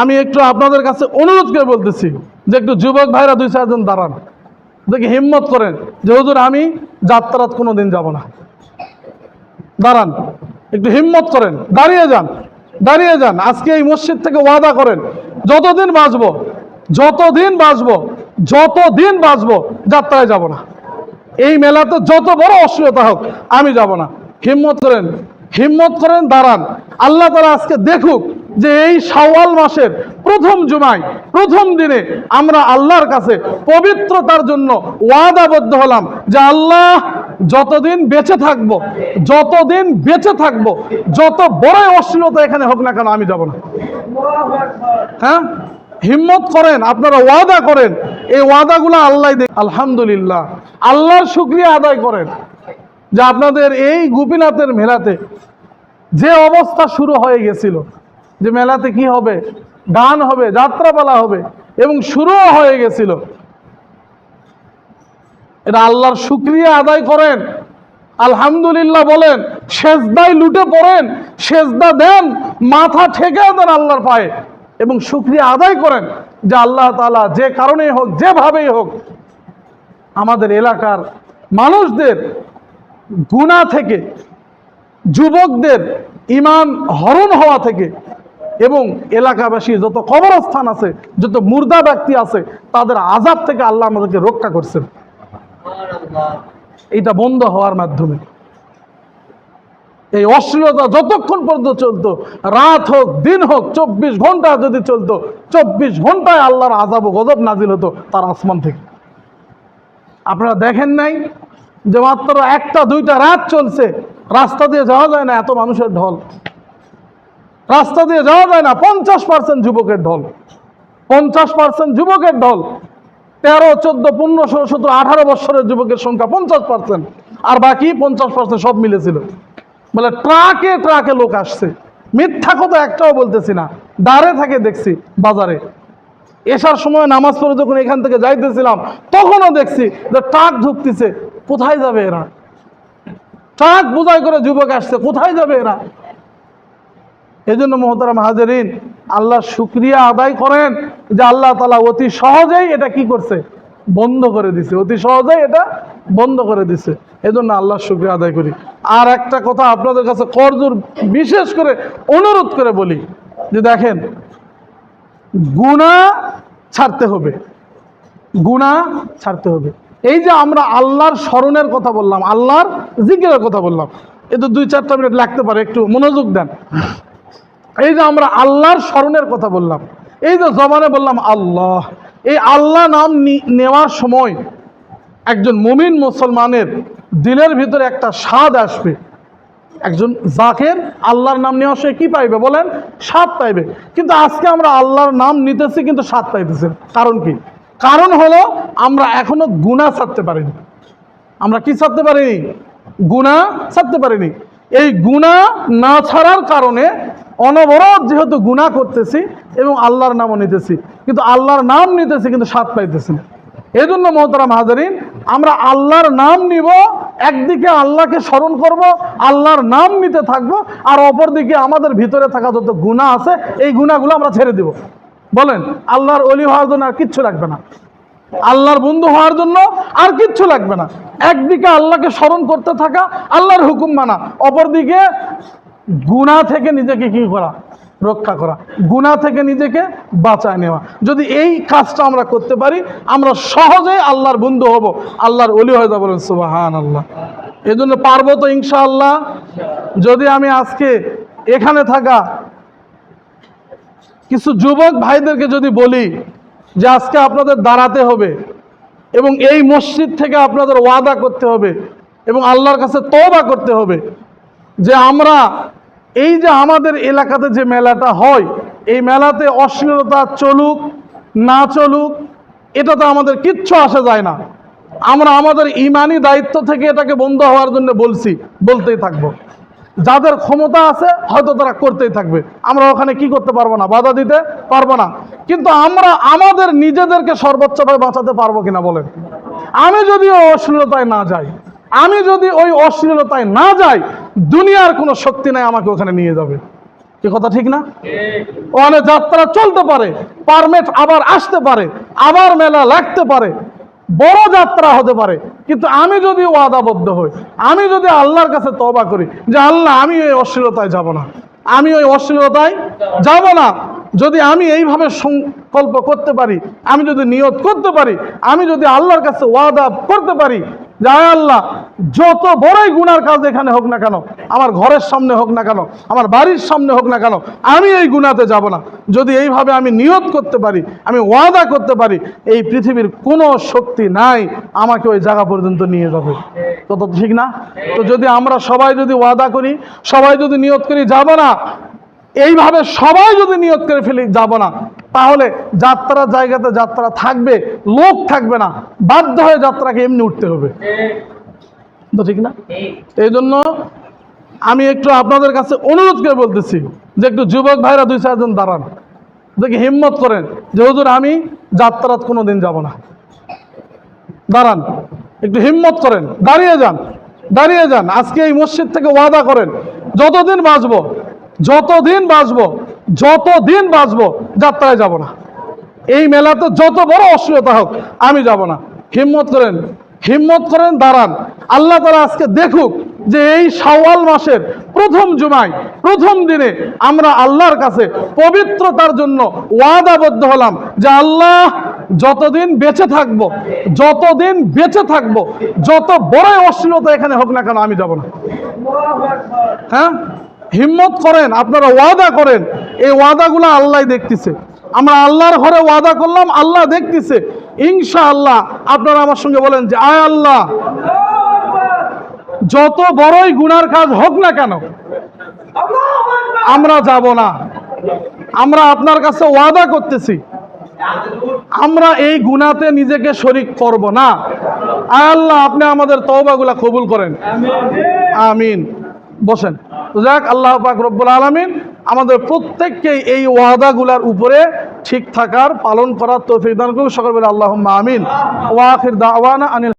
আমি একটু আপনাদের কাছে অনুরোধ করে বলতেছি যে একটু যুবক ভাইরা দুই চারজন দাঁড়ান। দেখি হিম্মত করেন যে, হুজুর, আমি যাত্রাত কোনো দিন যাব না। দাঁড়ান, একটু হিম্মত করেন। দাঁড়িয়ে যান দাঁড়িয়ে যান। আজকে এই মসজিদ থেকে ওয়াদা করেন, যতদিন বাঁচবো যতদিন বাঁচবো যতদিন বাঁচবো, যাত্রায় যাব না। এই মেলাতে যত বড় অশ্লীলতা হোক, আমি যাব না। হিম্মত করেন হিম্মত করেন, দাঁড়ান। আল্লাহ তারা আজকে দেখুক যে এই শাওয়াল মাসের প্রথম জুমায় প্রথম দিনে আমরা আল্লাহর কাছে পবিত্রতার জন্য ওয়াদাবদ্ধ হলাম যে আল্লাহ, যতদিন বেঁচে থাকব, যতদিন বেঁচে থাকব, যত বড় অশ্লীলতা এখানে হোক না কেন আমি যাব না। হ্যাঁ? হিম্মত করেন, আপনারা ওয়াদা করেন, এই ওয়াদাগুলো আল্লাহ দেখ আলহামদুলিল্লাহ, আল্লাহর শুক্রিয়া আদায় করেন যে আপনাদের এই গোপীনাথের মেলাতে যে অবস্থা শুরু হয়ে গেছিল যে মেলাতে কি হবে? গান হবে, যাত্রাপালা হবে এবং শুরুও হয়ে গেছিল। এটা আল্লাহর শুক্রিয়া আদায় করেন, আলহামদুলিল্লাহ বলেন, সেজদায় লুটে পড়েন, সেজদা দেন, মাথা ঠেকে দেন আল্লাহর পায়ে এবং শুক্রিয়া আদায় করেন যে আল্লাহ তালা যে কারণেই হোক, যেভাবেই হোক, আমাদের এলাকার মানুষদের গুণা থেকে, যুবকদের ইমান হরণ হওয়া থেকে এবং এলাকাবাসী যত কবরস্থান আছে, যত মুর্দা ব্যক্তি আছে, তাদের আজাব থেকে আল্লাহ আমাদেরকে রক্ষা করছেন। এটা বন্ধ হওয়ার মাধ্যমে। এই অশ্লীলতা যতক্ষণ পর্যন্ত চলতো, রাত হোক, দিন হোক, চব্বিশ ঘণ্টা যদি চলতো, চব্বিশ ঘন্টায় আল্লাহর আজাব গজব নাজিল হতো তার আসমান থেকে। আপনারা দেখেন নাই যে মাত্র একটা, দুইটা রাত চলছে, রাস্তা দিয়ে যাওয়া যায় না, এত মানুষের ঢল। রাস্তা দিয়ে যাওয়া যায় না, পঞ্চাশ পার্সেন্ট যুবকের ঢল। পঞ্চাশ পার্সেন্ট যুবকের ঢল। তেরো, চোদ্দ, পনেরো, ষোলো, সতেরো, আঠারো বছরের যুবকের সংখ্যা পঞ্চাশ পার্সেন্ট আর বাকি পঞ্চাশ পার্সেন্ট সব মিলেছিল। বলে ট্রাকে ট্রাকে লোক আসছে। মিথ্যা কথা একটাও বলতেছি না। দাঁড়ে থাকে দেখছি, বাজারে। এসার সময় নামাজ পড়ে যখন এখান থেকে যাইতেছিলাম, তখনও দেখছি যে ট্রাক ঢুকতেছে। কোথায় যাবে এরা? ট্রাক বোঝাই করে যুবক আসছে, কোথায় যাবে এরা? এই জন্য মোহতারাম হাজারিন আল্লাহ শুক্রিয়া আদায় করেন যে আল্লাহ তালা অতি সহজেই এটা কি করছে? বন্ধ করে দিছে। অতি সহজেই এটা বন্ধ করে দিছে। এই জন্য আল্লাহ শুক্রিয়া আদায় করি। আর একটা কথা আপনাদের কাছে করজোর বিশেষ করে অনুরোধ করে বলি, যে দেখেন গুণা ছাড়তে হবে। গুণা ছাড়তে হবে। এই যে আমরা আল্লাহর স্মরণের কথা বললাম, আল্লাহর জিকিরের কথা বললাম, এ তো দুই চারটা মিনিট লাগতে পারে, একটু মনোযোগ দেন। এই যে আমরা আল্লাহর স্মরণের কথা বললাম, এই যে জবানে বললাম আল্লাহ, এই আল্লাহ নাম নেওয়ার সময় একজন মুমিন মুসলমানের দিলের ভিতরে একটা স্বাদ আসবে। একজন জাকের আল্লাহর নাম নেওয়ার সময় কি পাইবে বলেন? স্বাদ পাইবে। কিন্তু আজকে আমরা আল্লাহর নাম নিতেছি কিন্তু স্বাদ পাইতেছি কারণ কি? কারণ হলো আমরা এখনও গুণা ছাড়তে পারিনি। আমরা কি ছাড়তে পারিনি? গুণা ছাড়তে পারিনি। এই গুণা না ছাড়ার কারণে অনবরত যেহেতু গুণা করতেছি এবং আল্লাহর নামও নিতেছি, কিন্তু আল্লাহর নাম নিতেছি কিন্তু স্বাদ পাইতেছি না। এই জন্য মহতারাম হাজারিন, আমরা আল্লাহর নাম নিব, একদিকে আল্লাহকে স্মরণ করব, আল্লাহর নাম নিতে থাকব, আর অপরদিকে আমাদের ভিতরে থাকা যত গুণা আছে, এই গুণাগুলো আমরা ছেড়ে দিব। বলেন, আল্লাহর অলি হওয়ার জন্য আর কিচ্ছু লাগবে না। আল্লাহর বন্ধু হওয়ার জন্য আর কিচ্ছু লাগবে না। একদিকে আল্লাহকে স্মরণ করতে থাকা, আল্লাহর হুকুম মানা, অপরদিকে গুণা থেকে নিজেকে কি করা? রক্ষা করা। গুণা থেকে নিজেকে বাঁচায় নেওয়া। যদি এই কাজটা আমরা করতে পারি, আমরা সহজেই আল্লাহর বন্ধু হব। আল্লাহর অলি হয়ে যাব বলেন সুবাহান আল্লাহ এই জন্য পারব তো ইনশাআল্লাহ। যদি আমি আজকে এখানে থাকা কিছু যুবক ভাইদেরকে যদি বলি যে আজকে আপনাদের দাঁড়াতে হবে এবং এই মসজিদ থেকে আপনাদের ওয়াদা করতে হবে এবং আল্লাহর কাছে তওবা করতে হবে যে আমরা এই যে আমাদের এলাকাতে যে মেলাটা হয়, এই মেলাতে অশ্লীলতা চলুক, না চলুক, এটাতে আমাদের কিচ্ছু আসা যায় না। আমরা আমাদের ইমানি দায়িত্ব থেকে এটাকে বন্ধ হওয়ার জন্য বলছি, বলতেই থাকব। যাদের ক্ষমতা আছে, হয়তো তারা করতেই থাকবে। আমরা ওখানে কি করতে পারব না? বাধা দিতে পারব না। কিন্তু আমরা আমাদের নিজেদেরকে সর্বোচ্চভাবে বাঁচাতে পারব কিনা বলেন। আমি যদি অশ্লীলতায় না যাই, আমি যদি ওই অশ্লীলতায় না যাই দুনিয়ার কোনো শক্তি নাই আমাকে ওখানে নিয়ে যাবে। এ কথা ঠিক না? ওখানে যাত্রা চলতে পারে পারমিট আবার আসতে পারে, আবার মেলা লাগতে পারে, বড় যাত্রা হতে পারে। কিন্তু আমি যদি ওয়াদাবদ্ধ হই, আমি যদি আল্লাহর কাছে তবা করি, যে আল্লাহ, আমি ওই অশ্লীলতায় যাব না, আমি ওই অশ্লীলতায় যাব না। যদি আমি এইভাবে সংকল্প করতে পারি, আমি যদি নিয়ত করতে পারি, আমি যদি আল্লাহর কাছে ওয়াদা করতে পারি যে আল্লাহ, যত বড়ই গুনার কাজ এখানে হোক না কেন, আমার ঘরের সামনে হোক না কেন, আমার বাড়ির সামনে হোক না কেন, আমি এই গুনাতে যাব না। যদি এইভাবে আমি নিয়ত করতে পারি, আমি ওয়াদা করতে পারি, এই পৃথিবীর কোনো শক্তি নাই, আমাকে ওই জায়গা পর্যন্ত নিয়ে যাবে। কত ঠিক না? তো যদি আমরা সবাই যদি ওয়াদা করি, সবাই যদি নিয়ত করি, যাব না। এইভাবে সবাই যদি নিয়ত করে ফেলি, যাব না। তাহলে যাত্রার জায়গাতে যাত্রা থাকবে, লোক থাকবে না। বাধ্য হয়ে যাত্রাকে এমনি উঠতে হবে। ঠিক না? এই জন্য আমি একটু আপনাদের কাছে অনুরোধ করে বলতেছি যে একটু যুবক ভাইরা দুই চারজন দাঁড়ান। দেখি হিম্মত করেন যে, হুজুর, আমি যাত্রাত কোনো দিন যাব না। দাঁড়ান, একটু হিম্মত করেন। দাঁড়িয়ে যান দাঁড়িয়ে যান। আজকে এই মসজিদ থেকে ওয়াদা করেন, যতদিন বাঁচবো যতদিন বাঁচবো যতদিন বাঁচবো, যাত্রায় যাব না। এই মেলাতে যত বড় অশ্লীলতা হোক, আমি যাব না। হিম্মত করেন হিম্মত করেন, দাঁড়ান। আল্লাহ তারা আজকে দেখুক যে এই শাওয়াল মাসের প্রথম জুমায়, প্রথম দিনে আমরা আল্লাহর কাছে পবিত্রতার জন্য ওয়াদাবদ্ধ হলাম যে আল্লাহ, যতদিন বেঁচে থাকব, যতদিন বেঁচে থাকব, যত বড় অশ্লীলতা এখানে হোক না কেন, আমি যাব না। হ্যাঁ? হিম্মত করেন, আপনারা ওয়াদা করেন, এই ওয়াদাগুলো আল্লাহ দেখতেছে। আমরা আল্লাহর ঘরে ওয়াদা করলাম, আল্লাহ দেখতেছে। ইনশা আল্লাহ আপনারা আমার সঙ্গে বলেন যে, আয় আল্লাহ, যত বড়ই গুনার কাজ হোক না কেন, আমরা যাব না। আমরা আপনার কাছে ওয়াদা করতেছি। আমরা এই গুনাতে নিজেকে শরিক করব না। আয় আল্লাহ, আপনি আমাদের তওবাগুলা কবুল করেন। আমিন। বসেন। যাক, আল্লাহ পাক রব্বুল আলমিন আমাদের প্রত্যেককে এই ওয়াদাগুলার উপরে ঠিক থাকার, পালন করার তৌফিক দান করুন। সকল বলে আল্লাহ আমিন। ওয়াখির দাওয়ানা আনিল